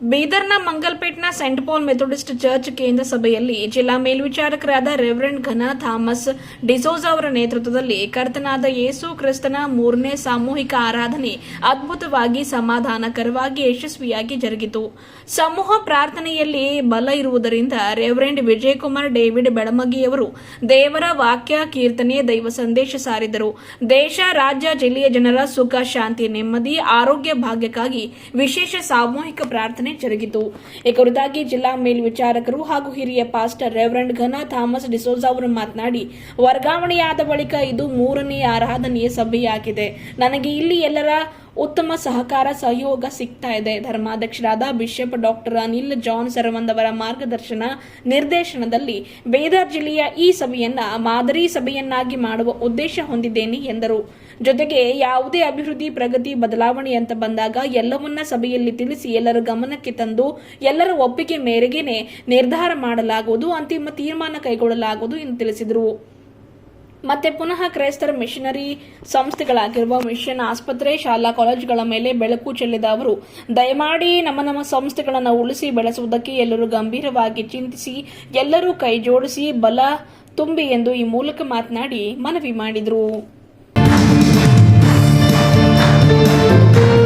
ಬೀದರ್ನ ಮಂಗಲ್ಪೇಟ್ನ saint Paul Methodist church ಕೇಂದ್ರ ಸಭೆಯಲ್ಲಿ ಜಿಲ್ಲಾ ಮೇಲ್ವಿಚಾರಕರಾದ ರೆವರೆಂಡ್ ಘನ ಥಾಮಸ್ ಡಿಸೋಜ ಅವರ ನೇತೃತ್ವದಲ್ಲಿ ಕರ್ತನಾದ ಯೇಸು ಕ್ರಿಸ್ತನ ಮೂರನೇ ಸಾಮೂಹಿಕ ಆರಾಧನೆ ಅದ್ಭುತವಾಗಿ ಸಮಾಧಾನಕರವಾಗಿ ಯಶಸ್ವಿಯಾಗಿ ಜರುಗಿತು. ಸಮೂಹ ಪ್ರಾರ್ಥನೆಯಲ್ಲಿ ಬಲ ಇರುವುದರಿಂದ ರೆವರೆಂಡ್ ವಿಜಯಕುಮಾರ್ ಡೇವಿಡ್ ಬೆಳಮಗಿಯವರು ದೇವರ ವಾಕ್ಯ, ಕೀರ್ತನೆ, ದೈವ ಸಂದೇಶ ಸಾರಿದರು. ದೇಶ, ರಾಜ್ಯ, ಜಿಲ್ಲೆಯ ಜನರ ಸುಖ, ಶಾಂತಿ, ನೆಮ್ಮದಿ, ಆರೋಗ್ಯ, ಭಾಗ್ಯಕ್ಕಾಗಿ ವಿಶೇಷ ಸಾಮೂಹಿಕ ಪ್ರಾರ್ಥನೆ ಜರುಗಿತು. ಈ ಕುರಿತಾಗಿ ಜಿಲ್ಲಾ ಮೇಲ್ವಿಚಾರಕರು ಹಾಗೂ ಹಿರಿಯ ಪಾಸ್ಟರ್ ರೆವರೆಂಡ್ ಘನ ಥಾಮಸ್ ಡಿಸೋಜಾ ಅವರು ಮಾತನಾಡಿ, ವರ್ಗಾವಣೆಯಾದ ಬಳಿಕ ಇದು ಮೂರನೇ ಆರಾಧನೆಯ ಸಭೆಯಾಗಿದೆ. ನನಗೆ ಇಲ್ಲಿ ಎಲ್ಲರ ಉತ್ತಮ ಸಹಕಾರ ಸಹಯೋಗ ಸಿಗ್ತಾ ಇದೆ. ಧರ್ಮಾಧ್ಯಕ್ಷರಾದ bishop doctor Anil John Saravand ಅವರ ಮಾರ್ಗದರ್ಶನ ನಿರ್ದೇಶನದಲ್ಲಿ ಬೇದಾರ್ ಜಿಲ್ಲೆಯ ಈ ಸಭೆಯನ್ನ ಮಾದರಿ ಸಭೆಯನ್ನಾಗಿ ಮಾಡುವ ಉದ್ದೇಶ ಹೊಂದಿದ್ದೇನೆ ಎಂದರು. ಜೊತೆಗೆ ಯಾವುದೇ ಅಭಿವೃದ್ಧಿ, ಪ್ರಗತಿ, ಬದಲಾವಣೆ ಅಂತ ಬಂದಾಗ ಎಲ್ಲವನ್ನ ಸಭೆಯಲ್ಲಿ ತಿಳಿಸಿ ಎಲ್ಲರ ಗಮನಕ್ಕೆ ತಂದು ಎಲ್ಲರ ಒಪ್ಪಿಗೆ ಮೇರೆಗೆನೆ ನಿರ್ಧಾರ ಮಾಡಲಾಗುವುದು, ಅಂತಿಮ ತೀರ್ಮಾನ ಕೈಗೊಳ್ಳಲಾಗುವುದು ಎಂದು ತಿಳಿಸಿದರು. ಮತ್ತೆ ಪುನಃ ಕ್ರೈಸ್ತರ ಮಿಷನರಿ ಸಂಸ್ಥೆಗಳಾಗಿರುವ ಮಿಷನ್ ಆಸ್ಪತ್ರೆ, ಶಾಲಾ ಕಾಲೇಜುಗಳ ಮೇಲೆ ಬೆಳಕು ಚೆಲ್ಲಿದ ಅವರು, ದಯಮಾಡಿ ನಮ್ಮ ನಮ್ಮ ಸಂಸ್ಥೆಗಳನ್ನು ಉಳಿಸಿ ಬೆಳೆಸುವುದಕ್ಕೆ ಎಲ್ಲರೂ ಗಂಭೀರವಾಗಿ ಚಿಂತಿಸಿ, ಎಲ್ಲರೂ ಕೈ ಜೋಡಿಸಿ ಬಲ ತುಂಬಿ ಎಂದು ಈ ಮೂಲಕ ಮಾತನಾಡಿ ಮನವಿ ಮಾಡಿದರು. ಕಾನ್ಫರೆನ್ಸ್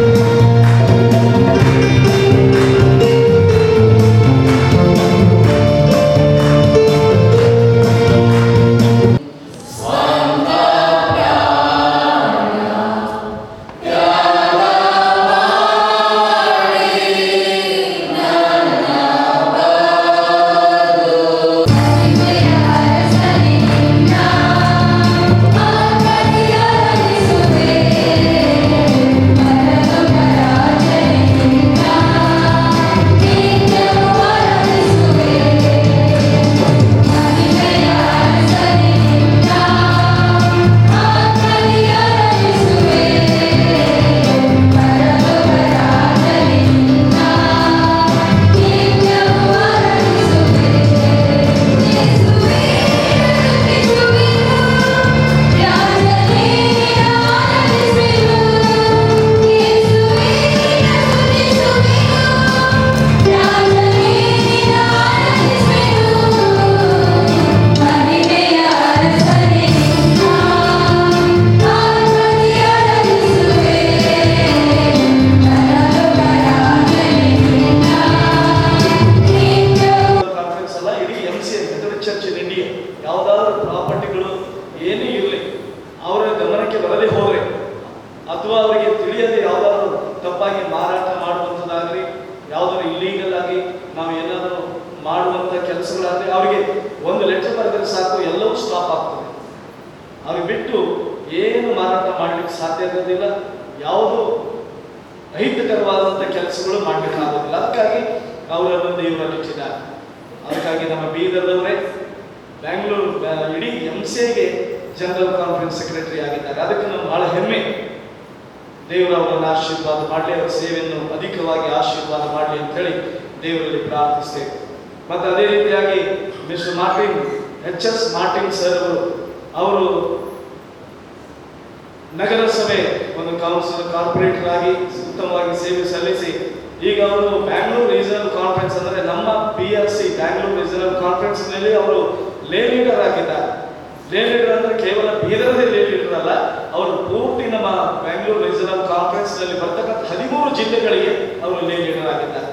ಸೇವೆಯನ್ನು ಆಶೀರ್ವಾದ ಮಾಡಲಿ ಅಂತ ಹೇಳಿ ದೇವರಲ್ಲಿ ಪ್ರಾರ್ಥಿಸ್ತೇವೆ. ಮತ್ತು ಅದೇ ರೀತಿಯಾಗಿ mister Martin, H S Martin sir ಅವರು ಅವರು ನಗರಸಭೆ ಒಂದು ಕೌನ್ಸಿಲ್ ಕಾರ್ಪೊರೇಟರ್ ಆಗಿ ಉತ್ತಮವಾಗಿ ಸೇವೆ ಸಲ್ಲಿಸಿ, ಈಗ ಅವರು ಬ್ಯಾಂಗ್ಳೂರ್ ರೀಜನಲ್ ಕಾನ್ಫರೆನ್ಸ್ ಅಂದ್ರೆ ನಮ್ಮ P R C Bangalore regional ಕಾನ್ಫರೆನ್ಸ್ನಲ್ಲಿ ಅವರು ಲೇ ಲೀಡರ್ ಆಗಿದ್ದಾರೆ ಲೇ ಅಂದ್ರೆ ಕೇವಲ ಬೀದರದೇ ಲೇ ಲೀಡರ್ ಅಲ್ಲ, ಅವರು ಪೂರ್ತಿ ನಮ್ಮ ಬೆಂಗಳೂರು ರೀಜನಲ್ ಕಾನ್ಫರೆನ್ಸ್ನಲ್ಲಿ ಬರ್ತಕ್ಕಂಥ ಹದಿಮೂರು ಜಿಲ್ಲೆಗಳಿಗೆ ಅವರು ಲೇ ಲೀಡರ್ ಆಗಿದ್ದಾರೆ.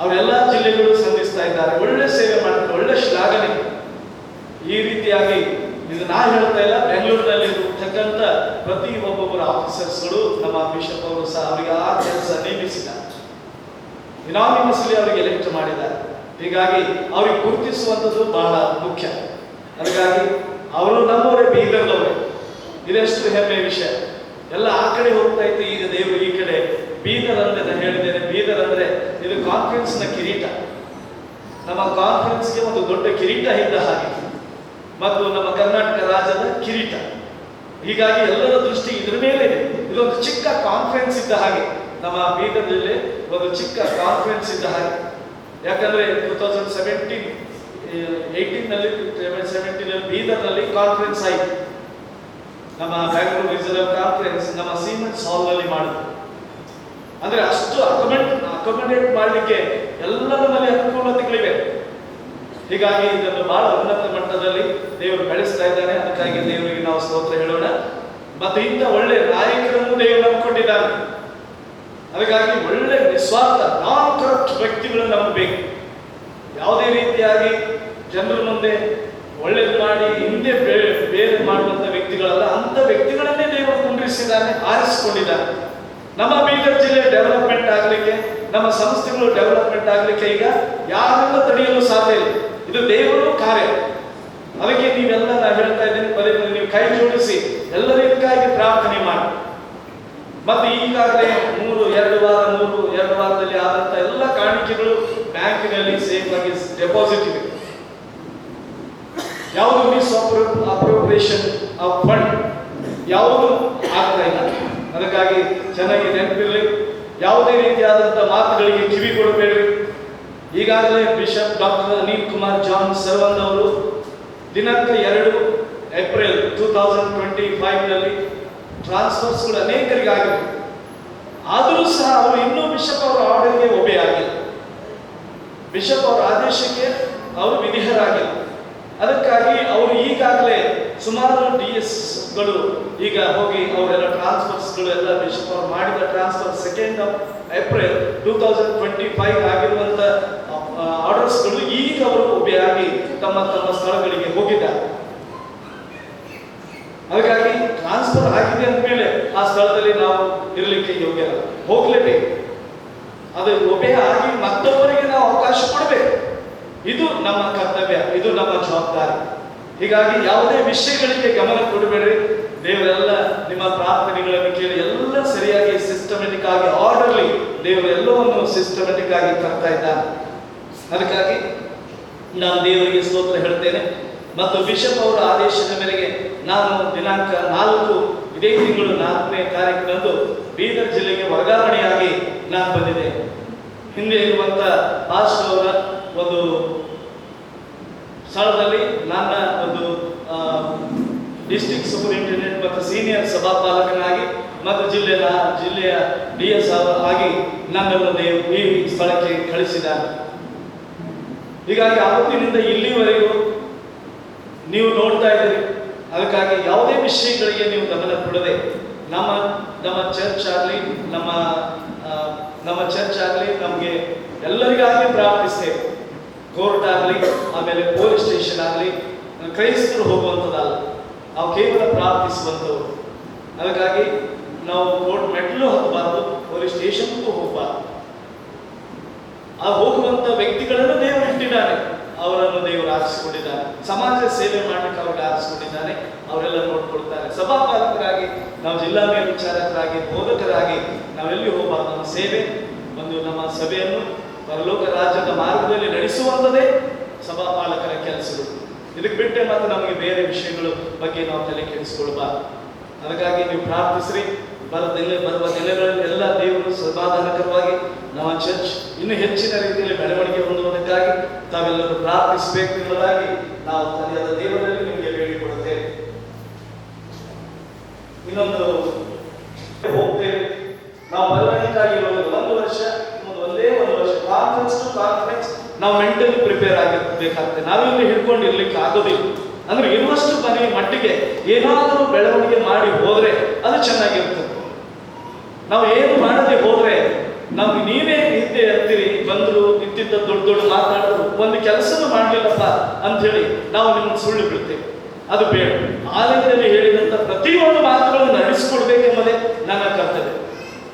ಅವರೆಲ್ಲ ಜಿಲ್ಲೆಗಳು ಸಂಧಿಸ್ತಾ ಇದ್ದಾರೆ. ಒಳ್ಳೆ ಸೇವೆ ಮಾಡ್ತಾರೆ, ಒಳ್ಳೆ ಶ್ಲಾಘನೆ. ಈ ರೀತಿಯಾಗಿ ಇದು ನಾ ಹೇಳ್ತಾ ಇಲ್ಲ ಬೆಂಗಳೂರಿನಲ್ಲಿ ಇರತಕ್ಕಂಥ ಪ್ರತಿ ಒಬ್ಬೊಬ್ಬರ ಆಫೀಸರ್ಸ್ಗಳು ನಮ್ಮ ಬಿಷಪ್ ಅವರು ಸಹ ಅವರಿಗೆ ಆ ಕೆಲಸ ನೇಮಿಸಿದ ಇನಾನಿಮಸ್ಲಿ ಅವರಿಗೆ ಎಲೆಕ್ಟ್ ಮಾಡಿದ್ದಾರೆ. ಹೀಗಾಗಿ ಅವರಿಗೆ ಗುರುತಿಸುವಂಥದ್ದು ಬಹಳ ಮುಖ್ಯ. ಹಾಗಾಗಿ ಅವರು ನಮ್ಮವರೇ ಬೀದರ್ದವರೇ ಇದೆಷ್ಟು ಹೆಮ್ಮೆಯ ವಿಷಯ. ಎಲ್ಲ ಆ ಕಡೆ ಹೋಗ್ತಾ ಇತ್ತು ಈಗ ದೇವರು ಈ ಕಡೆ. ಬೀದರ್ ಅಂದ್ರೆ ನಾನು ಹೇಳಿದ್ದೇನೆ ಬೀದರ್ ಅಂದ್ರೆ ಇದು ಕಾನ್ಫರೆನ್ಸ್ನ ಕಿರೀಟ. ನಮ್ಮ ಕಾನ್ಫರೆನ್ಸ್ಗೆ ಒಂದು ದೊಡ್ಡ ಕಿರೀಟ ಇದ್ದ ಹಾಗೆ. ಮತ್ತು ನಮ್ಮ ಕರ್ನಾಟಕ ರಾಜ್ಯದ ಕಿರೀಟ. ಹೀಗಾಗಿ ಎಲ್ಲರ ದೃಷ್ಟಿ ಇದ್ರ ಮೇಲೆ ಇದೆ. ಇದೊಂದು ಚಿಕ್ಕ ಕಾನ್ಫರೆನ್ಸ್ ಇದ್ದ ಹಾಗೆ. ನಮ್ಮ ಬೀದರ್ ಜಿಲ್ಲೆ ಒಂದು ಚಿಕ್ಕ ಕಾನ್ಫರೆನ್ಸ್ ಇದ್ದ ಹಾಗೆ. ಯಾಕಂದ್ರೆ ಟೂ ತೌಸಂಡ್ ಸೆವೆಂಟೀನ್ ಏಯ್ಟೀನ್ನಲ್ಲಿ ಸೆವೆಂಟೀನ್ನಲ್ಲಿ ಬೀದರ್ನಲ್ಲಿ ಕಾನ್ಫರೆನ್ಸ್ ಆಯಿತು. ನಮ್ಮ ಬ್ಯಾಂಗ್ಳೂರ್ ರಿಸರ್ವ್ ಕಾನ್ಫರೆನ್ಸ್ ನಮ್ಮ ಸೀಮೆಂಟ್ಸ್ ಹಾಲ್ನಲ್ಲಿ ಮಾಡಿದ್ರು. ಅಂದರೆ ಅಷ್ಟು ಅಕಮೆಂಟ್ ಅಕಮಡೇಟ್ ಮಾಡಲಿಕ್ಕೆ ಎಲ್ಲರ ಮೇಲೆ ಅನುಕೂಲತೆಗಳಿವೆ. ಹೀಗಾಗಿ ಇದನ್ನು ಬಹಳ ಉನ್ನತ ಮಟ್ಟದಲ್ಲಿ ದೇವರು ಬೆಳೆಸ್ತಾ ಇದ್ದಾನೆ. ಅದಕ್ಕಾಗಿ ದೇವರಿಗೆ ನಾವು ಸ್ತೋತ್ರ ಹೇಳೋಣ. ಮತ್ತು ಇಂಥ ಒಳ್ಳೆ ನಾಯಕರನ್ನು ದೇವರು ನಂಬಿಕೊಂಡಿದ್ದಾನೆ ಅದಕ್ಕಾಗಿ ಒಳ್ಳೆ ನಿಸ್ವಾರ್ಥ ನಾನ್ ಕರಪ್ಟ್ ವ್ಯಕ್ತಿಗಳು ನಮಗೆ ಬೇಕು ಯಾವುದೇ ರೀತಿಯಾಗಿ ಜನರ ಮುಂದೆ ಒಳ್ಳೇದು ಮಾಡಿ, ಹಿಂದೆ ಬೇರೆ ಮಾಡುವಂತ ವ್ಯಕ್ತಿಗಳಲ್ಲ ಅಂತ ವ್ಯಕ್ತಿಗಳನ್ನೇ ದೇವರು ಕುಂಡ್ರಿಸಿದ್ದಾನೆ ಆರಿಸಿಕೊಂಡಿದ್ದಾರೆ ನಮ್ಮ ಬೀದರ್ ಜಿಲ್ಲೆ ಡೆವಲಪ್ಮೆಂಟ್ ಆಗಲಿಕ್ಕೆ, ನಮ್ಮ ಸಂಸ್ಥೆಗಳು ಡೆವಲಪ್ಮೆಂಟ್ ಆಗಲಿಕ್ಕೆ ಈಗ ಯಾರನ್ನ ತಡೆಯಲು ಸಾಧ್ಯ ಇಲ್ಲ. ಇದು ದೇವರು ಕಾರ್ಯ. ಅದಕ್ಕೆ ನೀವೆಲ್ಲ ನಾನು ಹೇಳ್ತಾ ಇದ್ದೀನಿ ಪದೇ ಪದೇ ನೀವು ಕೈ ಜೋಡಿಸಿ, ಎಲ್ಲರಿಗಾಗಿ ಪ್ರಾರ್ಥನೆ ಮಾಡಿ. ಮತ್ತೆ ಈಗಾಗಲೇ ಮೂರು, ಎರಡು ವಾರ, ಮೂರು, ಎರಡು ವಾರದಲ್ಲಿ ಆದಂತ ಎಲ್ಲ ಕಾಣಿಕೆಗಳು ಬ್ಯಾಂಕಿನಲ್ಲಿ ಸೇಫ್ ಆಗಿ ಡೆಪಾಸಿಟ್ ಇದೆ. ಯಾವುದು ಮಿಸ್ ಅಪ್ರೋಪ್ರಿಯೇಷನ್ ಆಫ್ ಫಂಡ್ ಯಾವುದು ಆಗ್ತಾ ಇಲ್ಲ. ಅದಕ್ಕಾಗಿ ಚೆನ್ನಾಗಿ ನೆನಪಿರಲಿ. ಯಾವುದೇ ರೀತಿಯಾದಂಥ ಮಾತುಗಳಿಗೆ ಕಿವಿ ಕೊಡಬೇಡ್ರಿ. ಈಗಾಗಲೇ bishop doctor Anil Kumar John Sarvan ಅವರು ದಿನಾಂಕ ಎರಡು ಏಪ್ರಿಲ್ ಟೂ ತೌಸಂಡ್ ಟ್ವೆಂಟಿ ಫೈವ್ನಲ್ಲಿ ಟ್ರಾನ್ಸ್ಫರ್ಸ್ಗಳು ಅನೇಕರಿಗಾಗಿವೆ. ಆದರೂ ಸಹ ಅವರು ಇನ್ನೂ ಬಿಷಪ್ ಅವರ ಆರ್ಡರ್ಗೆ ಒಬೆ ಆಗಿಲ್ಲ. ಬಿಷಪ್ ಅವರ ಆದೇಶಕ್ಕೆ ಅವರು ವಿಧಿಹರಾಗಿಲ್ಲ ಅದಕ್ಕಾಗಿ ಅವರು ಈಗಾಗಲೇ ಸುಮಾರು ಡಿ ಎಸ್ಗಳು ಈಗ ಹೋಗಿ ಅವರೆಲ್ಲ ಟ್ರಾನ್ಸ್ಫರ್ಸ್ಗಳು ಎಲ್ಲ ಬಿಷಪ್ ಅವರು ಮಾಡಿದ transfer second of April two thousand twenty five ಆಗಿರುವಂಥ ಆರ್ಡರ್ಸ್ಗಳು ಈಗ ಅವರು ಒಬ್ಬೆಯಾಗಿ ತಮ್ಮ ತಮ್ಮ ಸ್ಥಳಗಳಿಗೆ ಹೋಗಿದ್ದಾರೆ. ಹಾಗಾಗಿ ಟ್ರಾನ್ಸ್ಫರ್ ಆಗಿದೆ ಅಂದಮೇಲೆ ಆ ಸ್ಥಳದಲ್ಲಿ ನಾವು ಇರಲಿಕ್ಕೆ ಯೋಗ್ಯ ಹೋಗಲೇಬೇಕು ಹೋಗ್ಲೇಬೇಕು. ಅದು ಒಬ್ಬೆ ಆಗಿ ಮತ್ತೊಬ್ಬರಿಗೆ ನಾವು ಅವಕಾಶ ಕೊಡಬೇಕು. ಇದು ನಮ್ಮ ಕರ್ತವ್ಯ, ಇದು ನಮ್ಮ ಜವಾಬ್ದಾರಿ. ಹೀಗಾಗಿ ಯಾವುದೇ ವಿಷಯಗಳಿಗೆ ಗಮನ ಕೊಡಬೇಡ್ರಿ ದೇವರೆಲ್ಲ ನಿಮ್ಮ ಪ್ರಾರ್ಥನೆಗಳನ್ನು ಕೇಳಿ ಎಲ್ಲ ಸರಿಯಾಗಿ ಸಿಸ್ಟಮೆಟಿಕ್ ಆಗಿ ಆರ್ಡರ್ಲಿ ದೇವರೆಲ್ಲವನ್ನು ಸಿಸ್ಟಮೆಟಿಕ್ ಆಗಿ ತರ್ತಾ ಇದ್ದಾನೆ. ಅದಕ್ಕಾಗಿ ನಾನು ದೇವರಿಗೆ ಸ್ತೋತ್ರ ಹೇಳ್ತೇನೆ. ಮತ್ತು ಬಿಷಪ್ ಅವರ ಆದೇಶದ ಮೇರೆಗೆ ನಾನು ದಿನಾಂಕ ನಾಲ್ಕು ಇದೇ ತಿಂಗಳು ನಾಲ್ಕನೇ ತಾರೀಕಿನಂದು ಬೀದರ್ ಜಿಲ್ಲೆಗೆ ವರ್ಗಾವಣೆಯಾಗಿ ನಾನು ಬಂದಿದೆ. ಹಿಂದೆ ಇರುವಂತ ಪಾಸ್ಟ್ ಅವರ ಒಂದು ಸ್ಥಳದಲ್ಲಿ ನನ್ನ ಒಂದು ಡಿಸ್ಟ್ರಿಕ್ಟ್ ಸೂಪರಿಂಟೆಂಡೆಂಟ್ ಮತ್ತು ಸೀನಿಯರ್ ಸಭಾಪಾಲಕನಾಗಿ ಮತ್ತು ಜಿಲ್ಲೆಯ ಜಿಲ್ಲೆಯ ಡಿ ಎಸ್ ಆಗಿ ನನ್ನನ್ನು ಈ ಸ್ಥಳಕ್ಕೆ ಕಳಿಸಿದ ಹೀಗಾಗಿ ಆವತ್ತಿನಿಂದ ಇಲ್ಲಿವರೆಗೂ ನೀವು ನೋಡ್ತಾ ಇದ್ದೀರಿ. ಅದಕ್ಕಾಗಿ ಯಾವುದೇ ವಿಷಯಗಳಿಗೆ ನೀವು ಗಮನ ಕೊಡದೆ ನಮ್ಮ ನಮ್ಮ ಚರ್ಚ್ ಆಗಲಿ, ನಮ್ಮ ನಮ್ಮ ಚರ್ಚ್ ಆಗಲಿ ನಮಗೆ ಎಲ್ಲರಿಗಾಗಿ ಪ್ರಾರ್ಥಿಸ್ತೇವೆ ಕೋರ್ಟ್ ಆಗಲಿ, ಆಮೇಲೆ ಪೊಲೀಸ್ ಸ್ಟೇಷನ್ ಆಗಲಿ, ಕ್ರೈಸ್ತರು ಹೋಗುವಂಥದ್ದಲ್ಲ, ನಾವು ಕೇವಲ ಪ್ರಾರ್ಥಿಸುವಂಥವ್ರು ಅದಕ್ಕಾಗಿ ನಾವು ಕೋರ್ಟ್ ಮೆಟ್ಲು ಹೋಗಬಾರ್ದು ಪೊಲೀಸ್ ಸ್ಟೇಷನ್ಗೂ ಹೋಗಬಾರ್ದು. ಆ ಹೋಗುವಂಥ ವ್ಯಕ್ತಿಗಳನ್ನು ದೇವರು ಇಟ್ಟಿದ್ದಾನೆ ಅವರನ್ನು ದೇವರು ಆರಿಸಿಕೊಂಡಿದ್ದಾನೆ ಸಮಾಜ ಸೇವೆ ಮಾಡಲಿಕ್ಕೆ ಅವ್ರಿಗೆ ಆರಿಸಿಕೊಂಡಿದ್ದಾನೆ. ಅವರೆಲ್ಲ ನೋಡ್ಕೊಳ್ತಾರೆ. ಸಭಾಪಾಲಕರಾಗಿ, ನಾವು ಜಿಲ್ಲಾ ಮೇಲ್ವಿಚಾರಕರಾಗಿ ಬೋಧಕರಾಗಿ ನಾವೆಲ್ಲಿ ಹೋಗಬಾರ್ದು? ನಮ್ಮ ಸೇವೆ, ಒಂದು ನಮ್ಮ ಸಭೆಯನ್ನು ಪರಲೋಕ ರಾಜ್ಯದ ಮಾರ್ಗದಲ್ಲಿ ನಡೆಸುವಂಥದ್ದೇ ಸಭಾಪಾಲಕರ ಕೆಲಸಗಳು. ಇದಕ್ಕೆ ಬಿಟ್ಟರೆ ಮತ್ತೆ ನಮಗೆ ಬೇರೆ ವಿಷಯಗಳ ಬಗ್ಗೆ ನಾವು ತಲೆ ಕೆಡಿಸ್ಕೊಳ್ಬಾರ್ದು ಅದಕ್ಕಾಗಿ ನೀವು ಪ್ರಾರ್ಥಿಸ್ರಿ. ಬರ ದಿನ ಬರುವ ದಿನಗಳಲ್ಲಿ ಎಲ್ಲ ದೇವರು ಸಮಾಧಾನಕರವಾಗಿ ನಮ್ಮ ಚರ್ಚ್ ಇನ್ನೂ ಹೆಚ್ಚಿನ ರೀತಿಯಲ್ಲಿ ಬೆಳವಣಿಗೆ ಹೊಂದುವುದಕ್ಕಾಗಿ ತಾವೆಲ್ಲರೂ ಪ್ರಾರ್ಥಿಸಬೇಕು ಎಂಬುದಾಗಿ ನಾವು ತಂದೆಯಾದ ದೇವರಲ್ಲಿ ನಿಮಗೆ ಬೇಡಿಕೊಡುತ್ತೇವೆ ಇನ್ನೊಂದು, ಹೋಗ್ತೇವೆ. ನಾವು ಬರವಣಿಗೆಗಾಗಿ ಒಂದು ವರ್ಷ ಒಂದು ಒಂದೇ ವರ್ಷ ಕಾನ್ಫರೆನ್ಸ್ ಟು ಕಾನ್ಫರೆನ್ಸ್ ನಾವು ಮೆಂಟಲಿ ಪ್ರಿಪೇರ್ ಆಗಿರ್ಬೇಕಾಗ್ತದೆ ನಾವಿಲ್ಲಿ ಹಿಡ್ಕೊಂಡು ಇರ್ಲಿಕ್ಕೆ ಆಗೋದಿಲ್ಲ. ಅಂದ್ರೆ ಇರುವಷ್ಟು ಮನೆಯ ಮಟ್ಟಿಗೆ ಏನಾದರೂ ಬೆಳವಣಿಗೆ ಮಾಡಿ ಹೋದ್ರೆ ಅದು ಚೆನ್ನಾಗಿರ್ತದೆ. ನಾವು ಏನು ಮಾಡದೆ ಹೋದ್ರೆ ನಾವು ನೀವೇ ಹಿಂದೆ ಹತ್ತಿರಿ ಬಂದರು, ನಿಂತಿದ್ದ ದೊಡ್ಡ ದೊಡ್ಡ ಮಾತಾಡಿದ್ರು, ಒಂದು ಕೆಲಸನೂ ಮಾಡಲಿಲ್ಲಪ್ಪ ಅಂತ ಹೇಳಿ ನಾವು ನಿಮ್ಮನ್ನು ಸುಳ್ಳು ಬಿಡ್ತೇವೆ. ಅದು ಬೇಡ. ಆಲಯದಲ್ಲಿ ಹೇಳಿದಂತ ಪ್ರತಿಯೊಂದು ಮಾತುಗಳನ್ನು ನಡೆಸಿಕೊಡ್ಬೇಕೆಂಬುದೇ ನನ್ನ ಕರ್ತವ್ಯ.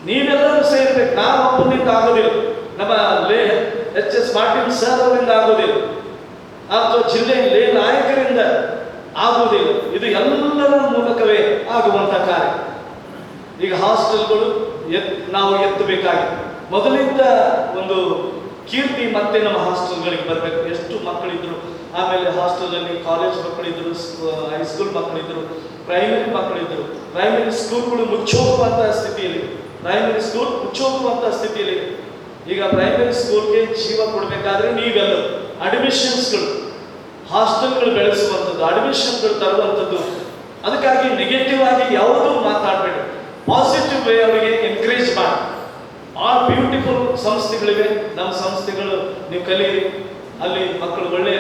ನೀವೆಲ್ಲರೂ ಸೇರ್ಬೇಕು. ನಾವು ಒಬ್ಬನಿಂದ ಆಗೋದಿಲ್ಲ. ನಮ್ಮ ಲೇ ಎಚ್ ಎಸ್ ಮಾರ್ಟಿನ್ ಸರ್ ಅವರಿಂದ ಆಗೋದಿಲ್ಲ. ಅಥವಾ ಜಿಲ್ಲೆಯಲ್ಲಿ ನಾಯಕರಿಂದ ಆಗುವುದಿಲ್ಲ ಇದು ಎಲ್ಲರ ಮೂಲಕವೇ ಆಗುವಂತ ಕಾರ್ಯ. ಈಗ ಹಾಸ್ಟೆಲ್ಗಳು ಎತ್ ನಾವು ಎತ್ತಬೇಕಾಗಿದೆ. ಮೊದಲಿಂದ ಒಂದು ಕೀರ್ತಿ ಮತ್ತೆ ನಮ್ಮ ಹಾಸ್ಟೆಲ್ಗಳಿಗೆ ಬರಬೇಕು. ಎಷ್ಟು ಮಕ್ಕಳಿದ್ರು, ಆಮೇಲೆ ಹಾಸ್ಟೆಲಲ್ಲಿ ಕಾಲೇಜ್ ಮಕ್ಕಳಿದ್ರು ಹೈಸ್ಕೂಲ್ ಮಕ್ಕಳಿದ್ರು ಪ್ರೈಮರಿ ಮಕ್ಕಳಿದ್ರು ಪ್ರೈಮರಿ ಸ್ಕೂಲ್ಗಳು ಮುಚ್ಚೋಗುವಂತಹ ಸ್ಥಿತಿಯಲ್ಲಿ. ಪ್ರೈಮರಿ ಸ್ಕೂಲ್ ಮುಚ್ಚೋಗುವಂತಹ ಸ್ಥಿತಿಯಲ್ಲಿ. ಈಗ ಪ್ರೈಮರಿ ಸ್ಕೂಲ್ಗೆ ಜೀವ ಕೊಡಬೇಕಾದ್ರೆ ನೀವೆಲ್ಲ ಅಡ್ಮಿಷನ್ಸ್ಗಳು ಹಾಸ್ಟೆಲ್ಗಳು ಬೆಳೆಸುವಂಥದ್ದು ಅಡ್ಮಿಷನ್ಗಳು ತರುವಂಥದ್ದು. ಅದಕ್ಕಾಗಿ ನೆಗೆಟಿವ್ ಆಗಿ ಯಾವುದೂ ಮಾತಾಡಬೇಡಿ. ಪಾಸಿಟಿವ್ ವೇ ಅವರಿಗೆ ಎನ್ಕರೇಜ್ ಮಾಡಿ. ಆ ಬ್ಯೂಟಿಫುಲ್ ಸಂಸ್ಥೆಗಳಿವೆ. ನಮ್ಮ ಸಂಸ್ಥೆಗಳು ನೀವು ಕಲಿಯಿರಿ. ಅಲ್ಲಿ ಮಕ್ಕಳು ಒಳ್ಳೆಯ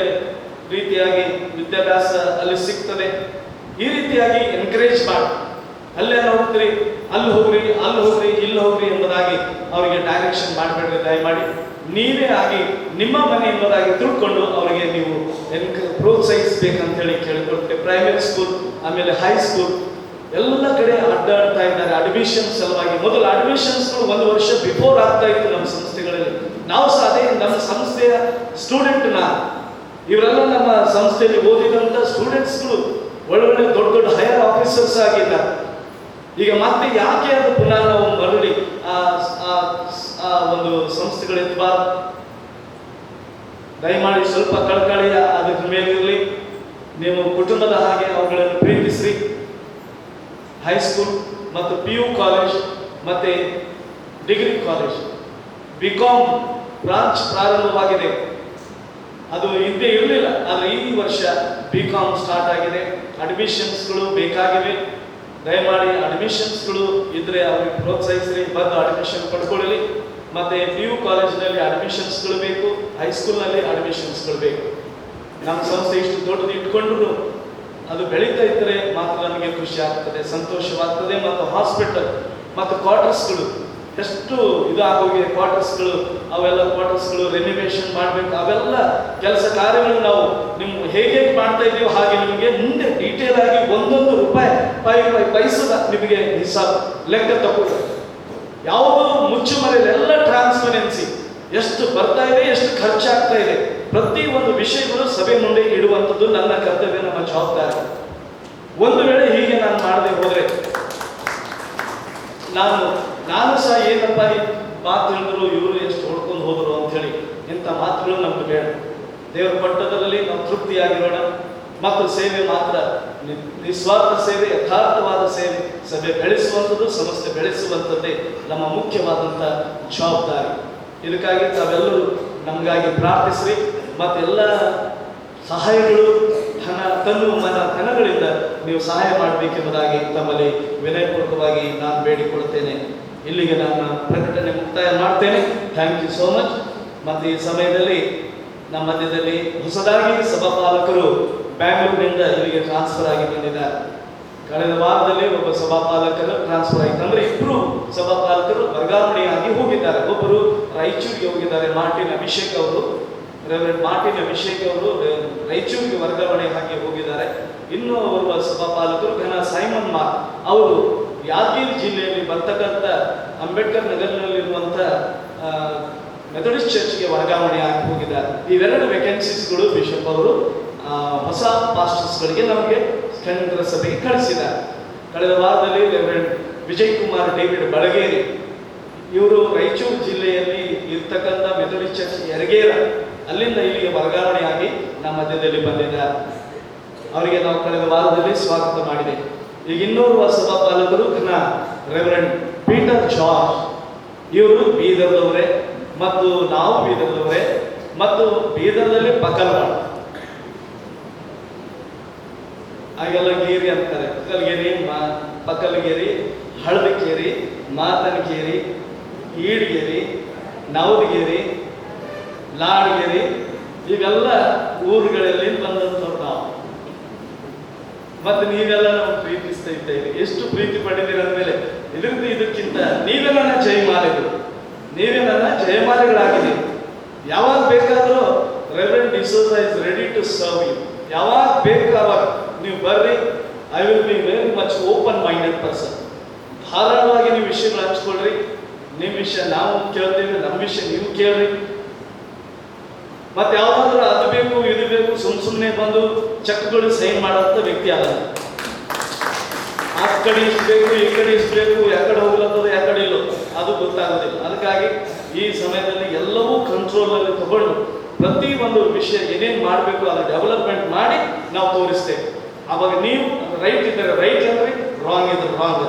ರೀತಿಯಾಗಿ ವಿದ್ಯಾಭ್ಯಾಸ ಅಲ್ಲಿ ಸಿಗ್ತದೆ. ಈ ರೀತಿಯಾಗಿ ಎನ್ಕರೇಜ್ ಮಾಡಿ. ಅಲ್ಲೇ ಹೋಗ್ತೀರಿ, ಅಲ್ಲಿ ಹೋಗ್ರಿ ಅಲ್ಲಿ ಹೋಗ್ರಿ, ಇಲ್ಲಿ ಹೋಗ್ರಿ ಎಂಬುದಾಗಿ ಅವರಿಗೆ ಡೈರೆಕ್ಷನ್ ಮಾಡಬೇಡ್ರಿ, ದಯಮಾಡಿ. ನೀವೇ ಆಗಿ ನಿಮ್ಮ ಮನೆ ಎಂಬುದಾಗಿ ತಿಳ್ಕೊಂಡು ಅವರಿಗೆ ನೀವು ಎನ್ ಪ್ರೋತ್ಸಾಹಿಸಬೇಕಂತ ಹೇಳಿ ಕೇಳಿಕೊಳ್ತೇವೆ. ಪ್ರೈಮರಿ ಸ್ಕೂಲ್ ಆಮೇಲೆ ಹೈಸ್ಕೂಲ್ ಎಲ್ಲ ಕಡೆ ಅಡ್ಡಾಡ್ತಾ ಇದ್ದಾರೆ. ಅಡ್ಮಿಷನ್ ಸಲುವಾಗಿ ಮೊದಲು ಅಡ್ಮಿಷನ್ಸ್ಗಳು ಒಂದು ವರ್ಷ ಬಿಫೋರ್ ಆಗ್ತಾ ಇತ್ತು ನಮ್ಮ ಸಂಸ್ಥೆಗಳಲ್ಲಿ. ನಾವು ಸಹ ಅದೇ ನಮ್ಮ ಸಂಸ್ಥೆಯ ಸ್ಟೂಡೆಂಟ್ ನಾನು ಇವರೆಲ್ಲ ನಮ್ಮ ಸಂಸ್ಥೆಯಲ್ಲಿ ಓದಿದಂಥ ಸ್ಟೂಡೆಂಟ್ಸ್ಗಳು ಒಳ್ಳೊಳ್ಳೆ ದೊಡ್ಡ ದೊಡ್ಡ ಹೈಯರ್ ಆಫೀಸರ್ಸ್ ಆಗಿದ್ದಾರೆ. ಈಗ ಮತ್ತೆ ಯಾಕೆ ಅದು ಪುನಃ ನಾವು ಮರಳಿ ಆ ಒಂದು ಸಂಸ್ಥೆಗಳಿರಬಾರ್ದು ದಯಮಾಡಿ ಸ್ವಲ್ಪ ಕಳ್ಕಳಿ ಅದಕ್ಕೆ ಮೇಲಿರಲಿ. ನಿಮ್ಮ ಕುಟುಂಬದ ಹಾಗೆ ಅವುಗಳನ್ನು ಪ್ರೀತಿಸ್ರಿ. ಹೈಸ್ಕೂಲ್ ಮತ್ತು ಪಿ ಯು ಕಾಲೇಜ್ ಮತ್ತು degree college B com branch ಪ್ರಾರಂಭವಾಗಿದೆ. ಅದು ಹಿಂದೆ ಇರಲಿಲ್ಲ, ಆದರೆ ಈ ವರ್ಷ ಬಿ ಕಾಮ್ ಸ್ಟಾರ್ಟ್ ಆಗಿದೆ. ಅಡ್ಮಿಷನ್ಸ್ಗಳು ಬೇಕಾಗಿವೆ. ದಯಮಾಡಿ ಅಡ್ಮಿಷನ್ಸ್ಗಳು ಇದ್ದರೆ ಅವರಿಗೆ ಪ್ರೋತ್ಸಾಹಿಸಿರಿ, ಬಂದು ಅಡ್ಮಿಷನ್ ಪಡ್ಕೊಳ್ಳಿ ಮತ್ತು ಪಿ ಯು ಕಾಲೇಜಿನಲ್ಲಿ ಅಡ್ಮಿಷನ್ಸ್ಗಳು ಬೇಕು ಹೈಸ್ಕೂಲ್ನಲ್ಲಿ ಅಡ್ಮಿಷನ್ಸ್ಗಳು ಬೇಕು. ನಮ್ಮ ಸಂಸ್ಥೆ ಇಷ್ಟು ದೊಡ್ಡದು ಇಟ್ಕೊಂಡ್ರು ಅದು ಬೆಳೀತಾ ಇದ್ರೆ ಮಾತ್ರ ನಮಗೆ ಖುಷಿ ಆಗ್ತದೆ, ಸಂತೋಷವಾಗ್ತದೆ ಮತ್ತು ಹಾಸ್ಪಿಟಲ್ ಮತ್ತು ಕ್ವಾರ್ಟರ್ಸ್ಗಳು ಎಷ್ಟು ಇದಾಗೋಗಿದೆ ಕ್ವಾರ್ಟರ್ಸ್ಗಳು ಅವೆಲ್ಲ ಕ್ವಾರ್ಟರ್ಸ್ಗಳು ರೆನಿವೇಶನ್ ಮಾಡಬೇಕು, ಅವೆಲ್ಲ ಕೆಲಸ ಕಾರ್ಯಗಳು ನಾವು ನಿಮ್ಮ ಹೇಗೆ ಮಾಡ್ತಾ ಇದೀವೋ ಹಾಗೆ ನಿಮಗೆ ಮುಂದೆ ಡೀಟೇಲ್ ಆಗಿ ಒಂದೊಂದು ರೂಪಾಯಿ ಪೈ ಪೈ ಪೈಸದ ನಿಮಗೆ ಹಿಸಾಬ್, ಲೆಕ್ಕ ತಗೊಳ್ಳಿ ಮುಚ್ಚು ಮುಚ್ಚುಮರೆಯಲ್ಲಿ ಎಲ್ಲ ಟ್ರಾನ್ಸ್ಪರೆನ್ಸಿ ಎಷ್ಟು ಬರ್ತಾ ಇದೆ, ಎಷ್ಟು ಖರ್ಚಾಗ್ತಾ ಇದೆ, ಪ್ರತಿ ಒಂದು ವಿಷಯಗಳು ಸಭೆ ಮುಂದೆ ಇಡುವಂಥದ್ದು ನನ್ನ ಕರ್ತವ್ಯ, ನಮ್ಮ ಜವಾಬ್ದಾರಿ. ಒಂದು ವೇಳೆ ಹೀಗೆ ನಾನು ಮಾಡದೆ ಹೋದ್ರೆ, ನಾನು ನಾನು ಸಹ ಏನಪ್ಪ ಈ ಮಾತು ಹೇಳಿದ್ರು ಇವರು ಎಷ್ಟು ಹೊಡ್ಕೊಂಡು ಹೋದರು ಅಂತ ಹೇಳಿ ಇಂಥ ಮಾತುಗಳು ನಮ್ಗೆ ಬೇಡ. ದೇವರ ಪಟ್ಟದರಲ್ಲಿ ನಾವು ತೃಪ್ತಿಯಾಗಿರೋಣ. ಮಕ್ಕಳ ಸೇವೆ ಮಾತ್ರ ನಿಸ್ವಾರ್ಥ ಸೇವೆ, ಯಥಾರ್ಥವಾದ ಸೇವೆ, ಸಭೆ ಬೆಳೆಸುವಂಥದ್ದು ಸಂಸ್ಥೆ ಬೆಳೆಸುವಂಥದ್ದೇ ನಮ್ಮ ಮುಖ್ಯವಾದಂಥ ಜವಾಬ್ದಾರಿ. ಇದಕ್ಕಾಗಿ ತಾವೆಲ್ಲರೂ ನಮಗಾಗಿ ಪ್ರಾರ್ಥಿಸ್ರಿ. ಮತ್ತೆಲ್ಲ ಸಹಾಯಗಳು ಹಣ ತನ್ನು ಮನ ಧನಗಳಿಂದ ನೀವು ಸಹಾಯ ಮಾಡಬೇಕೆಂಬುದಾಗಿ ತಮ್ಮಲ್ಲಿ ವಿನಯಪೂರ್ವಕವಾಗಿ ನಾನು ಬೇಡಿಕೊಳ್ಳುತ್ತೇನೆ. ಇಲ್ಲಿಗೆ ನಾನು ಪ್ರಕಟಣೆ ಮುಕ್ತಾಯ ಮಾಡ್ತೇನೆ. ಥ್ಯಾಂಕ್ ಯು ಸೋ ಮಚ್ ಮತ್ತು ಈ ಸಮಯದಲ್ಲಿ, ನಮ್ಮ ಮಧ್ಯದಲ್ಲಿ ಹೊಸದಾಗಿ ಸಭಾಪಾಲಕರು ಬ್ಯಾಂಗ್ಳೂರಿನಿಂದ ಇಲ್ಲಿಗೆ ಟ್ರಾನ್ಸ್ಫರ್ ಆಗಿ ಬಂದಿದ್ದಾರೆ. ಕಳೆದ ವಾರದಲ್ಲಿ ಒಬ್ಬ ಸಭಾಪಾಲಕರು ಟ್ರಾನ್ಸ್ಫರ್ ಆಯಿತು ಅಂದ್ರೆ ಇಬ್ಬರು ಸಭಾಪಾಲಕರು ವರ್ಗಾವಣೆಯಾಗಿ ಹೋಗಿದ್ದಾರೆ. ಒಬ್ಬರು ರಾಯಚೂರಿಗೆ ಹೋಗಿದ್ದಾರೆ, ಮಾರ್ಟಿನ್ ಅಭಿಷೇಕ್ ಅವರು. ರೆವರೆಂಡ್ ಮಾರ್ಟಿನ್ ಅಭಿಷೇಕ್ ಅವರು ರಾಯಚೂರಿಗೆ ವರ್ಗಾವಣೆ ಆಗಿ ಹೋಗಿದ್ದಾರೆ. ಇನ್ನು ಓರ್ವ ಸಭಾಪಾಲಕರು, ಘನ ಸೈಮನ್ ಮಾರ್ ಅವರು ಯಾದಗಿರಿ ಜಿಲ್ಲೆಯಲ್ಲಿ ಬರ್ತಕ್ಕಂಥ ಅಂಬೇಡ್ಕರ್ ನಗರ್ನಲ್ಲಿರುವಂಥ ಮೆಥಡಿಸ್ಟ್ ಚರ್ಚ್ಗೆ ವರ್ಗಾವಣೆ ಆಗಿ ಹೋಗಿದ್ದಾರೆ. ಇವೆರಡು ವೇಕೆನ್ಸೀಸ್ಗಳು ಬಿಷಪ್ ಅವರು ಹೊಸ ಪಾಸ್ಟರ್ಸ್ಗಳಿಗೆ ನಮಗೆ ಕೇಂದ್ರ ಸಭೆಗೆ ಕಳಿಸಿದ್ದಾರೆ. ಕಳೆದ ವಾರದಲ್ಲಿ ರೆವರೆಂಡ್ ವಿಜಯ್ ಕುಮಾರ್ ಡೇವಿಡ್ ಬಳಗೇರಿ ಇವರು ರಾಯಚೂರು ಜಿಲ್ಲೆಯಲ್ಲಿ ಇರ್ತಕ್ಕಂಥ ಮೆಥಡಿಸ್ಟ್ ಚರ್ಚ್ ಯರಗೇರ ಅಲ್ಲಿಂದ ಇಲ್ಲಿಗೆ ವರ್ಗಾವಣೆಯಾಗಿ ನಮ್ಮ ಮಧ್ಯದಲ್ಲಿ ಬಂದಿದ್ದಾರೆ ಅವರಿಗೆ ನಾವು ಕಳೆದ ವಾರದಲ್ಲಿ ಸ್ವಾಗತ ಮಾಡಿದೆ. ಈಗ ಇನ್ನೋರ್ವ ಸಭಾಪಾಲಕರು ರೆವರೆಂಡ್ ಪೀಟರ್ ಜಾರ್ಜ್. ಇವರು ಬೀದರ್ದವರೇ ಮತ್ತು ನಾವು ಬೀದರ್ದವರೇ ಮತ್ತು ಬೀದರ್ದಲ್ಲಿ ಪಕಲ್ವಾಡ ಹಾಗೆಲ್ಲ ಗೇರಿ ಅಂತಾರೆ. ಪಕ್ಕಲ್ಗೇರಿ ಮಾ ಪಕ್ಕಲ್ಗೇರಿ ಹಳದಕೇರಿ ಮಾತನಗೇರಿ ಈಡ್ಗೇರಿ, ನವದಗೇರಿ ಲಾಡ್ಗೇರಿ ಇವೆಲ್ಲ ಊರುಗಳಲ್ಲಿ ಬಂದಂಥವ್ರು ನಾವು. ಮತ್ತೆ ನೀವೆಲ್ಲ ನಾವು ಪ್ರೀತಿಸ್ತಾ ಇದ್ದೀರಿ ಎಷ್ಟು ಪ್ರೀತಿ ಪಡೆದಿರ ಅಂದಮೇಲೆ ಇದರಿಂದ ಇದಕ್ಕಿಂತ ನೀವೇ ನನ್ನ ಜಯಮಾಲೆಗಳು. ನೀವೇ ನನ್ನ ಜಯಮಾಲೆಗಳಾಗಿದೆ ಯಾವಾಗ ಬೇಕಾದರೂ reverend D'Souza is ready to serve you ಯಾವಾಗ ಬೇಕು ಅವಾಗ ನೀವು ಬರ್ರಿ. I will be very much open minded person ಧಾರಾಳವಾಗಿ ನೀವು ವಿಷಯಗಳು ಹಂಚ್ಕೊಳ್ರಿ. ನಿಮ್ಮ ವಿಷಯ ನಾವು ಕೇಳ್ತೀವಿ, ನಮ್ಮ ವಿಷಯ ನೀವು ಕೇಳ್ರಿ. ಮತ್ತೆ ಯಾವ್ದಾದ್ರು ಅದು ಬೇಕು, ಇದು ಬೇಕು, ಸುಮ್ ಸುಮ್ಮನೆ ಬಂದು ಚೆಕ್ಗಳು ಸೈನ್ ಮಾಡೋಂಥ ವ್ಯಕ್ತಿ ಆಗಲ್ಲ. ಆ ಕಡೆ ಇಷ್ಟು ಬೇಕು, ಈ ಕಡೆ ಇಷ್ಟು ಬೇಕು ಯಾಕಡೆ ಹೋಗ್ಲತ್ತದ ಯಾಕಡೆ ಇಲ್ಲೋ, ಅದು ಗೊತ್ತಾಗೋದಿಲ್ಲ. ಅದಕ್ಕಾಗಿ ಈ ಸಮಯದಲ್ಲಿ ಎಲ್ಲವೂ ಕಂಟ್ರೋಲಲ್ಲಿ ತಗೊಂಡು ಪ್ರತಿ ಒಂದು ವಿಷಯ ಏನೇನು ಮಾಡಬೇಕು, ಅದು ಡೆವಲಪ್ಮೆಂಟ್ ಮಾಡಿ ನಾವು ತೋರಿಸ್ತೇವೆ. ಅವಾಗ ನೀವು ರೈಟ್ ಇದ್ದರೆ ರೈಟ್ ಅಂದ್ರೆ ರಾಂಗ್ ಇದ್ರೆ ರಾಂಗ್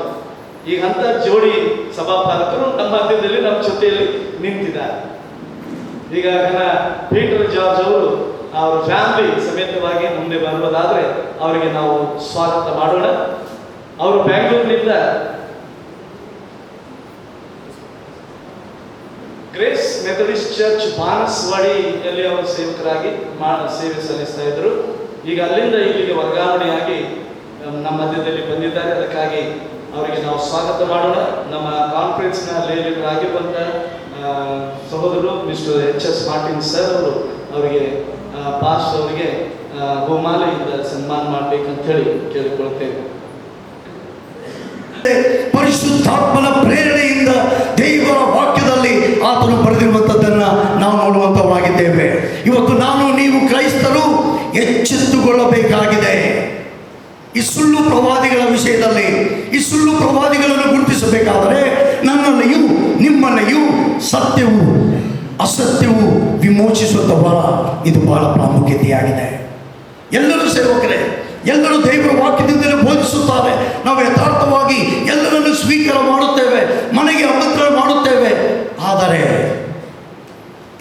ಈಗ ಅಂತ ಜೋಡಿ ಸಭಾಪಾಲಕರು ನಮ್ಮ ಮಧ್ಯದಲ್ಲಿ ನಮ್ಮ ಜೊತೆಯಲ್ಲಿ ನಿಂತಿದ್ದಾರೆ. ಈಗ ಘನ ಪೀಟರ್ ಜಾರ್ಜ್ ಅವರು ಅವರ ಫ್ಯಾಮಿಲಿ ಸಮೇತವಾಗಿ ಮುಂದೆ ಬರುವುದಾದ್ರೆ ಅವರಿಗೆ ನಾವು ಸ್ವಾಗತ ಮಾಡೋಣ. ಅವರು ಬ್ಯಾಂಗ್ಳೂರಿನಿಂದ ಗ್ರೇಸ್ ಮೆಥಡಿಸ್ಟ್ ಚರ್ಚ್ ಬಾನಸ್ವಾಡಿಯಲ್ಲಿ ಅವರು ಸೇವಕರಾಗಿ ಸೇವೆ ಸಲ್ಲಿಸ್ತಾ ಇದ್ರು. ಈಗ ಅಲ್ಲಿಂದ ಇಲ್ಲಿಗೆ ವರ್ಗಾವಣೆಯಾಗಿ ನಮ್ಮ ಮಧ್ಯದಲ್ಲಿ ಬಂದಿದ್ದಾರೆ. ಅದಕ್ಕಾಗಿ ಅವರಿಗೆ ನಾವು ಸ್ವಾಗತ ಮಾಡೋಣ. ನಮ್ಮ ಕಾನ್ಫರೆನ್ಸ್ನ ಲೇಡರಾಗಿರುವಂಥ ಸಹೋದರರು, mister H S Patil sir ಅವರು ಅವರಿಗೆ ಪಾಸ್ಟ್ ಅವರಿಗೆ ಬಹುಮಾಲೆಯಿಂದ ಸನ್ಮಾನ ಮಾಡಬೇಕಂತ ಹೇಳಿ ಕೇಳಿಕೊಳ್ತೇವೆ ಪರಿಶುದ್ಧಾತ್ಮನ ಪ್ರೇರಣೆಯಿಂದ ದೇವರ ವಾಕ್ಯದಲ್ಲಿ ಆತನು ಬರೆದಿರುವಂಥದ್ದನ್ನ ನಾವು ನೋಡುವಂತವಾಗಿದ್ದೇವೆ ಇವತ್ತು ನಾನು, ನೀವು ಕ್ರೈಸ್ತರು ಎಚ್ಚೆತ್ತುಕೊಳ್ಳಬೇಕಾಗಿದೆ. ಈ ಸುಳ್ಳು ಪ್ರವಾದಿಗಳ ವಿಷಯದಲ್ಲಿ, ಈ ಸುಳ್ಳು ಪ್ರವಾದಿಗಳನ್ನು ಗುರುತಿಸಬೇಕಾದರೆ ನನ್ನಲ್ಲಿಯೂ, ನಿಮ್ಮಲ್ಲಿಯೂ ಸತ್ಯವು, ಅಸತ್ಯವು ವಿಮೋಚಿಸುವಂಥ ಬಹಳ ಇದು ಬಹಳ ಪ್ರಾಮುಖ್ಯತೆಯಾಗಿದೆ. ಎಲ್ಲರೂ ಸೇವಕರೇ, ಎಲ್ಲರೂ ದೇವರ ವಾಕ್ಯದಿಂದಲೇ ಬೋಧಿಸುತ್ತಾರೆ. ನಾವು ಯಥಾರ್ಥವಾಗಿ ಎಲ್ಲರನ್ನು ಸ್ವೀಕಾರ ಮಾಡುತ್ತೇವೆ, ಮನೆಗೆ ಅಮಂತ್ರ ಮಾಡುತ್ತೇವೆ. ಆದರೆ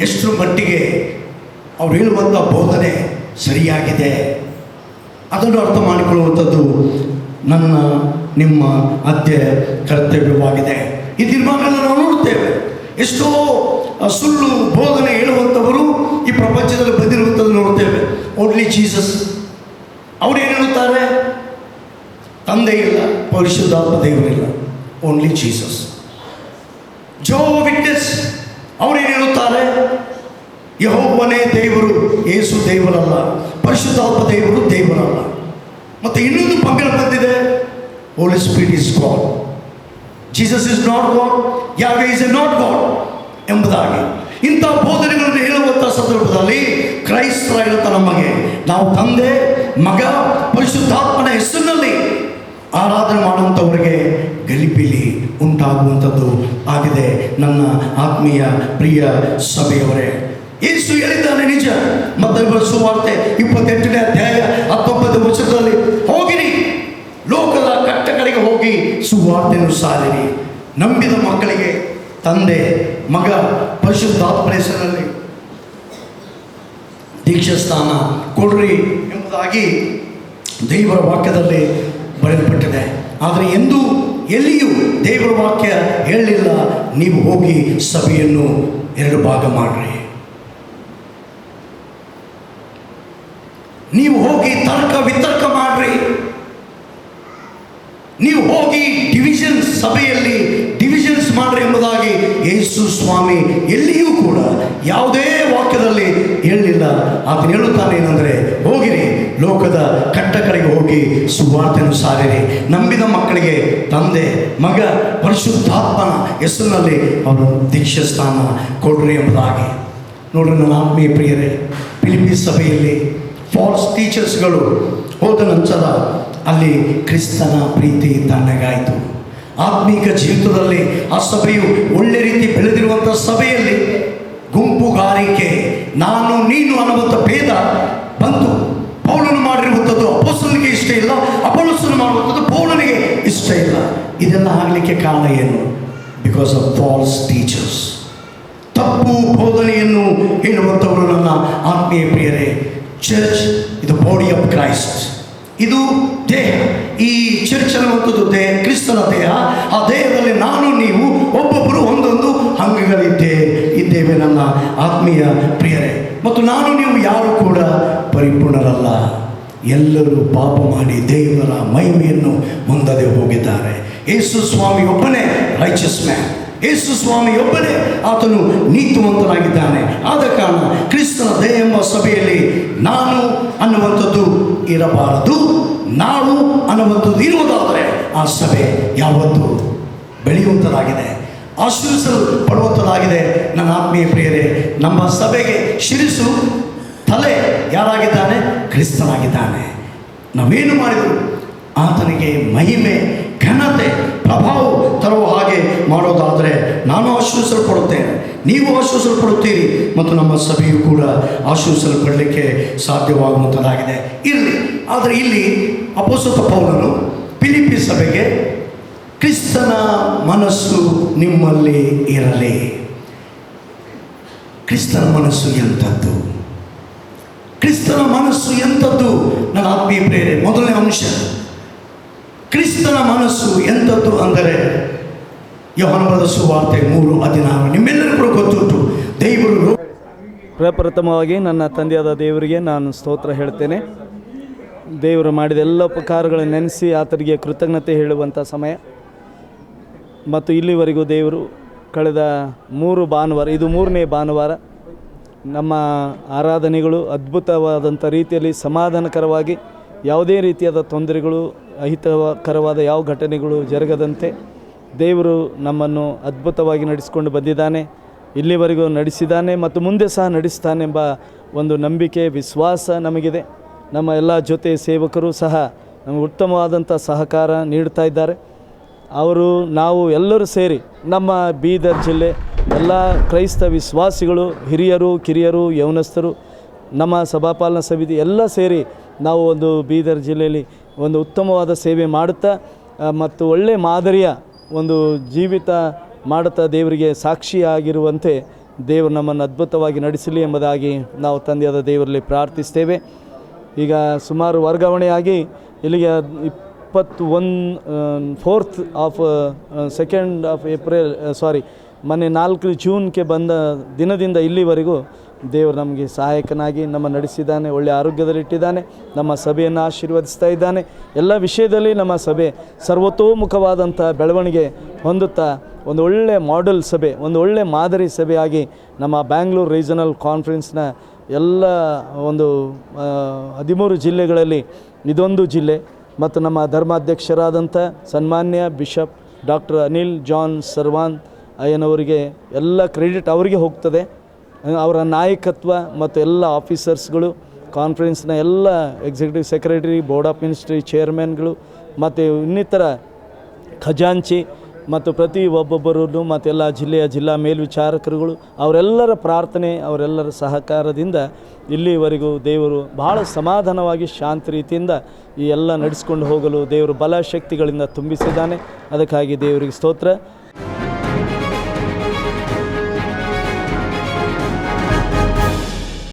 ಎಷ್ಟು ಮಟ್ಟಿಗೆ ಅವ್ರು ಹೇಳುವಂಥ ಬೋಧನೆ ಸರಿಯಾಗಿದೆ? ಅದನ್ನು ಅರ್ಥ ಮಾಡಿಕೊಳ್ಳುವಂಥದ್ದು ನನ್ನ, ನಿಮ್ಮ ಅಧ್ಯ ಕರ್ತವ್ಯವಾಗಿದೆ. ಈ ನಾವು ನೋಡುತ್ತೇವೆ. ಎಷ್ಟೋ ಸುಳ್ಳು ಬೋಧನೆ ಹೇಳುವಂಥವರು ಈ ಪ್ರಪಂಚದಲ್ಲಿ ಬಂದಿರುವಂಥದ್ದು ನೋಡ್ತೇವೆ. ಓನ್ಲಿ ಜೀಸಸ್ ಅವರು ಏನು ಹೇಳುತ್ತಾರೆ? ತಂದೆ ಇಲ್ಲ, ಪರಿಶುದ್ಧಾತ್ಮ ದೇವರಿಲ್ಲ. ಓನ್ಲಿ ಜೀಸಸ್ ಜೋ ವಿಟ್ನೆಸ್ ಏನು ಹೇಳುತ್ತಾರೆ? ಯಹೋವನೇ ದೇವರು, ಏಸು ದೇವರಲ್ಲ. ಪರಿಶುದ್ಧಾತ್ಮ ದೇವರು ದೇವರಲ್ಲ. ಮತ್ತು ಇನ್ನೊಂದು ಪಂಗಡ ಬಂದಿದೆ. Holy spirit is God Jesus is not God Yahweh is a not God ಎಂಬುದಾಗಿ. ಇಂಥ ಬೋಧನೆಗಳನ್ನು ಹೇಳುವಂಥ ಸಂದರ್ಭದಲ್ಲಿ ಕ್ರೈಸ್ತರ ಹೇಳುತ್ತಾ ನಮಗೆ, ನಾವು ತಂದೆ, ಮಗ, ಪರಿಶುದ್ಧಾತ್ಮನ ಹೆಸರಿನಲ್ಲಿ ಆರಾಧನೆ ಮಾಡುವಂಥವರಿಗೆ ಗಲಿಬಿಲಿ ಉಂಟಾಗುವಂಥದ್ದು ಆಗಿದೆ ನನ್ನ ಆತ್ಮೀಯ ಪ್ರಿಯ ಸಭೆಯವರೇ. ಯೇಸು ಹೇಳಿದ್ದಾನೆ ನಿಜ. ಮತ್ತೆ ಸುವಾರ್ತೆ ಇಪ್ಪತ್ತೆಂಟನೇ ಅಧ್ಯಾಯ ಹತ್ತೊಂಬತ್ತು ವರ್ಷದಲ್ಲಿ ಲೋಕದ ಕಟ್ಟ ಕಡೆಗೆ ಹೋಗಿ ಸುವಾರ್ತೆಯನ್ನು ಸಾರಿರಿ. ನಂಬಿದ ಮಕ್ಕಳಿಗೆ ತಂದೆ, ಮಗ ಪರಿಶುದ್ಧಾತ್ಮನ ಹೆಸರಿನಲ್ಲಿ ದೀಕ್ಷಾಸ್ಥಾನ ಕೊಡ್ರಿ ಎಂಬುದಾಗಿ ದೇವರ ವಾಕ್ಯದಲ್ಲಿ ಬರೆಯಲ್ಪಟ್ಟಿದೆ. ಆದರೆ ಎಂದೂ ಎಲ್ಲಿಯೂ ದೇವರ ವಾಕ್ಯ ಹೇಳಲಿಲ್ಲ. ನೀವು ಹೋಗಿ ಸಭೆಯನ್ನು ಎರಡು ಭಾಗ ಮಾಡ್ರಿ. ನೀವು ಹೋಗಿ ತರ್ಕ ವಿತರ್ಕ ಮಾಡ್ರಿ. ನೀವು ಹೋಗಿ ಡಿವಿಷನ್ ಸಭೆಯಲ್ಲಿ ಡಿವಿಷನ್ಸ್ ಮಾಡ್ರಿ ಎಂಬುದಾಗಿ ಯೇಸು ಸ್ವಾಮಿ ಎಲ್ಲಿಯೂ ಕೂಡ ಯಾವುದೇ ವಾಕ್ಯದಲ್ಲಿ ಹೇಳಲಿಲ್ಲ. ಆತನು ಹೇಳುತ್ತಾನೆ ಏನಂದರೆ, ಹೋಗಿರಿ, ಲೋಕದ ಕಟ್ಟ ಕಡೆಗೆ ಹೋಗಿ ಸುವಾರ್ತೆಯನ್ನು ಸಾರಿರಿ. ನಂಬಿದ ಮಕ್ಕಳಿಗೆ ತಂದೆ, ಮಗ, ಪರಿಶುದ್ಧಾತ್ಮನ ಹೆಸರಿನಲ್ಲಿ ಅವರು ದೀಕ್ಷೆ ಸ್ಥಾನ ಕೊಡ್ರಿ ಎಂಬುದಾಗಿ. ನೋಡ್ರಿ ನನ್ನ ಆತ್ಮೀಯ ಪ್ರಿಯರೇ ಪಿಲಿಪಿ ಸಭೆಯಲ್ಲಿ ಫಾಲ್ಸ್ ಟೀಚರ್ಸ್ಗಳು ಹೋದ ನಂತರ ಅಲ್ಲಿ ಕ್ರಿಸ್ತನ ಪ್ರೀತಿ ತಣ್ಣಗಾಯಿತು. ಆತ್ಮೀಕ ಜೀವಿತದಲ್ಲಿ ಆ ಸಭೆಯು ಒಳ್ಳೆ ರೀತಿ ಬೆಳೆದಿರುವಂಥ ಸಭೆಯಲ್ಲಿ ಗುಂಪುಗಾರಿಕೆ ನಾನು, ನೀನು ಅನ್ನುವಂಥ ಭೇದ ಬಂತು. ಪೌಲನು ಮಾಡಿರುವಂಥದ್ದು ಅಪೋಸನಿಗೆ ಇಷ್ಟ ಇಲ್ಲ ಅಪೋಲಸನು ಮಾಡುವಂಥದ್ದು ಪೌಲನಿಗೆ ಇಷ್ಟ ಇಲ್ಲ. ಇದೆಲ್ಲ ಆಗಲಿಕ್ಕೆ ಕಾರಣ ಏನು? ಬಿಕಾಸ್ ಆಫ್ ಫಾಲ್ಸ್ ಟೀಚರ್ಸ್ ತಪ್ಪು ಬೋಧನೆಯನ್ನು ಹೇಳುವಂಥವರು ನನ್ನ ಆತ್ಮೀಯ ಪ್ರಿಯರೇ ಚರ್ಚ್ ಇದು ಬಾಡಿ ಆಫ್ ಕ್ರೈಸ್ಟ್ ಇದು ದೇಹ. ಈ ಚರ್ಚ್ ಅನ್ನುವಂಥದ್ದು ದೇಹ, ಕ್ರಿಸ್ತನ ದೇಹ. ಆ ದೇಹದಲ್ಲಿ ನಾನು, ನೀವು, ಒಬ್ಬೊಬ್ಬರು ಒಂದೊಂದು ಅಂಗಗಳಿದ್ದೇ, ಇದ್ದೇವೆ ನನ್ನ ಆತ್ಮೀಯ ಪ್ರಿಯರೇ. ಮತ್ತು ನಾನು, ನೀವು ಯಾರು ಕೂಡ ಪರಿಪೂರ್ಣರಲ್ಲ. ಎಲ್ಲರೂ ಪಾಪ ಮಾಡಿ ದೇವರ ಮಹಿಮೆಯನ್ನು ಮುಂದದೆ ಹೋಗಿದ್ದಾರೆ. ಯೇಸು ಸ್ವಾಮಿ ಒಬ್ಬನೇ ರೈಚಸ್ ಮ್ಯಾನ್ ಯೇಸು ಸ್ವಾಮಿ ಒಬ್ಬನೇ ಆತನು ನೀತಿವಂತನಾಗಿದ್ದಾನೆ. ಆದ ಕಾರಣ ಕ್ರಿಸ್ತನ ದಯ ಎಂಬ ಸಭೆಯಲ್ಲಿ ನಾನು ಅನ್ನುವಂಥದ್ದು ಇರಬಾರದು. ನಾವು ಅನ್ನುವಂಥದ್ದು ಇರುವುದಾದರೆ ಆ ಸಭೆ ಯಾವತ್ತೂ ಬೆಳೆಯುವಂಥದ್ದಾಗಿದೆ ಆಶ್ರಯಿಸಲು ಪಡುವಂಥದ್ದಾಗಿದೆ ನನ್ನ ಆತ್ಮೀಯ ಪ್ರಿಯರೇ, ನಮ್ಮ ಸಭೆಗೆ ಶಿರಿಸು ತಲೆ ಯಾರಾಗಿದ್ದಾನೆ? ಕ್ರಿಸ್ತನಾಗಿದ್ದಾನೆ. ನಾವೇನು ಮಾಡಿದರು ಆತನಿಗೆ ಮಹಿಮೆ ಘನತೆ, ಪ್ರಭಾವ ತರುವ ಹಾಗೆ ಮಾಡೋದಾದರೆ ನಾನು ಆಶ್ವಾಸಲ್ಪಡುತ್ತೇನೆ ನೀವು ಆಶ್ವಾಸಲ್ಪಡುತ್ತೀರಿ ಮತ್ತು ನಮ್ಮ ಸಭೆಯು ಕೂಡ ಆಶ್ವಾಸಲ್ಪಡಲಿಕ್ಕೆ ಸಾಧ್ಯವಾಗುವಂಥದ್ದಾಗಿದೆ ಇರಲಿ. ಆದರೆ ಇಲ್ಲಿ ಅಪೋಸತ ಪೌಲನು ಪಿಲಿಪಿ ಸಭೆಗೆ, ಕ್ರಿಸ್ತನ ಮನಸ್ಸು ನಿಮ್ಮಲ್ಲಿ ಇರಲಿ. ಕ್ರಿಸ್ತನ ಮನಸ್ಸು ಎಂಥದ್ದು? ಕ್ರಿಸ್ತನ ಮನಸ್ಸು ಎಂಥದ್ದು? ನನ್ನ ಆತ್ಮೀಯ ಪ್ರೇರೆ, ಮೊದಲನೇ ಅಂಶ. ಕ್ರಿಸ್ತನ ಮನಸ್ಸು ಎಂಥದ್ದು ಅಂದರೆ ಯೋಹನಪದ ಸುವಾರ್ತೆ ಮೂರು ಹದಿನಾರು. ನಿಮ್ಮೆಲ್ಲರೂ ಗೊತ್ತುಂಟು. ದೇವರು ಪ್ರಪ್ರಥಮವಾಗಿ ನನ್ನ ತಂದೆಯಾದ ದೇವರಿಗೆ ನಾನು ಸ್ತೋತ್ರ ಹೇಳ್ತೇನೆ. ದೇವರು ಮಾಡಿದ ಎಲ್ಲ ಉಪಕಾರಗಳನ್ನು ನೆನೆಸಿ ಆತನಿಗೆ ಕೃತಜ್ಞತೆ ಹೇಳುವಂಥ ಸಮಯ. ಮತ್ತು ಇಲ್ಲಿವರೆಗೂ ದೇವರು ಕಳೆದ ಮೂರು ಭಾನುವಾರ, ಇದು ಮೂರನೇ ಭಾನುವಾರ ನಮ್ಮ ಆರಾಧನೆಗಳು ಅದ್ಭುತವಾದಂಥ ರೀತಿಯಲ್ಲಿ ಸಮಾಧಾನಕರವಾಗಿ ಯಾವುದೇ ರೀತಿಯಾದ ತೊಂದರೆಗಳು ಅಹಿತಕರವಾದ ಯಾವ ಘಟನೆಗಳು ಜರುಗದಂತೆ ದೇವರು ನಮ್ಮನ್ನು ಅದ್ಭುತವಾಗಿ ನಡೆಸಿಕೊಂಡು ಬಂದಿದ್ದಾನೆ, ಇಲ್ಲಿವರೆಗೂ ನಡೆಸಿದ್ದಾನೆ ಮತ್ತು ಮುಂದೆ ಸಹ ನಡೆಸ್ತಾನೆಂಬ ಒಂದು ನಂಬಿಕೆ, ವಿಶ್ವಾಸ ನಮಗಿದೆ. ನಮ್ಮ ಎಲ್ಲ ಜೊತೆ ಸೇವಕರು ಸಹ ನಮಗೆ ಉತ್ತಮವಾದಂಥ ಸಹಕಾರ ನೀಡ್ತಾ ಇದ್ದಾರೆ. ಅವರು, ನಾವು ಎಲ್ಲರೂ ಸೇರಿ ನಮ್ಮ ಬೀದರ್ ಜಿಲ್ಲೆ ಎಲ್ಲ ಕ್ರೈಸ್ತ ವಿಶ್ವಾಸಿಗಳು, ಹಿರಿಯರು, ಕಿರಿಯರು ಯೌನಸ್ಥರು ನಮ್ಮ ಸಭಾಪಾಲನಾ ಸಮಿತಿ ಎಲ್ಲ ಸೇರಿ ನಾವು ಒಂದು ಬೀದರ್ ಜಿಲ್ಲೆಯಲ್ಲಿ ಒಂದು ಉತ್ತಮವಾದ ಸೇವೆ ಮಾಡುತ್ತಾ ಮತ್ತು ಒಳ್ಳೆಯ ಮಾದರಿಯ ಒಂದು ಜೀವಿತ ಮಾಡುತ್ತಾ ದೇವರಿಗೆ ಸಾಕ್ಷಿಯಾಗಿರುವಂತೆ ದೇವರು ನಮ್ಮನ್ನು ಅದ್ಭುತವಾಗಿ ನಡೆಸಲಿ ಎಂಬುದಾಗಿ ನಾವು ತಂದೆಯಾದ ದೇವರಲ್ಲಿ ಪ್ರಾರ್ಥಿಸ್ತೇವೆ. ಈಗ ಸುಮಾರು ವರ್ಗಾವಣೆಯಾಗಿ ಇಲ್ಲಿಗೆ ಇಪ್ಪತ್ತು one fourth of second of April sorry ಮೊನ್ನೆ ನಾಲ್ಕು ಜೂನ್ಗೆ ಬಂದ ದಿನದಿಂದ ಇಲ್ಲಿವರೆಗೂ ದೇವರು ನಮಗೆ ಸಹಾಯಕನಾಗಿ ನಮ್ಮ ನಡೆಸಿದ್ದಾನೆ ಒಳ್ಳೆಯ ಆರೋಗ್ಯದಲ್ಲಿಟ್ಟಿದ್ದಾನೆ, ನಮ್ಮ ಸಭೆಯನ್ನು ಆಶೀರ್ವದಿಸ್ತಾ ಇದ್ದಾನೆ. ಎಲ್ಲ ವಿಷಯದಲ್ಲಿ ನಮ್ಮ ಸಭೆ ಸರ್ವತೋಮುಖವಾದಂಥ ಬೆಳವಣಿಗೆ ಹೊಂದುತ್ತಾ ಒಂದು ಒಳ್ಳೆ ಮಾಡೆಲ್ ಸಭೆ, ಒಂದು ಒಳ್ಳೆ ಮಾದರಿ ಸಭೆಯಾಗಿ ನಮ್ಮ ಬ್ಯಾಂಗ್ಳೂರು ರೀಜನಲ್ ಕಾನ್ಫರೆನ್ಸ್ನ ಎಲ್ಲ ಒಂದು ಹದಿಮೂರು ಜಿಲ್ಲೆಗಳಲ್ಲಿ ಇದೊಂದು ಜಿಲ್ಲೆ. ಮತ್ತು ನಮ್ಮ ಧರ್ಮಾಧ್ಯಕ್ಷರಾದಂಥ ಸನ್ಮಾನ್ಯ ಬಿಷಪ್ ಡಾಕ್ಟರ್ ಅನಿಲ್ ಜಾನ್ ಸರ್ವಾನ್ ಅಯ್ಯನವರಿಗೆ ಎಲ್ಲ ಕ್ರೆಡಿಟ್ ಅವರಿಗೆ ಹೋಗ್ತದೆ. ಅವರ ನಾಯಕತ್ವ ಮತ್ತು ಎಲ್ಲ ಆಫೀಸರ್ಸ್ಗಳು ಕಾನ್ಫರೆನ್ಸ್ನ ಎಲ್ಲ executive secretary board of ministry ಚೇರ್ಮನ್ಗಳು ಮತ್ತು ಇನ್ನಿತರ ಖಜಾಂಚಿ ಮತ್ತು ಪ್ರತಿ ಒಬ್ಬೊಬ್ಬರೂ ಮತ್ತೆಲ್ಲ ಜಿಲ್ಲೆಯ ಜಿಲ್ಲಾ ಮೇಲ್ವಿಚಾರಕರುಗಳು, ಅವರೆಲ್ಲರ ಪ್ರಾರ್ಥನೆ, ಅವರೆಲ್ಲರ ಸಹಕಾರದಿಂದ ಇಲ್ಲಿವರೆಗೂ ದೇವರು ಬಹಳ ಸಮಾಧಾನವಾಗಿ ಶಾಂತಿ ರೀತಿಯಿಂದ ಈ ಎಲ್ಲ ನಡೆಸ್ಕೊಂಡು ಹೋಗಲು ದೇವರು ಬಲ ಶಕ್ತಿಗಳಿಂದ ತುಂಬಿಸಿದ್ದಾನೆ. ಅದಕ್ಕಾಗಿ ದೇವರಿಗೆ ಸ್ತೋತ್ರ.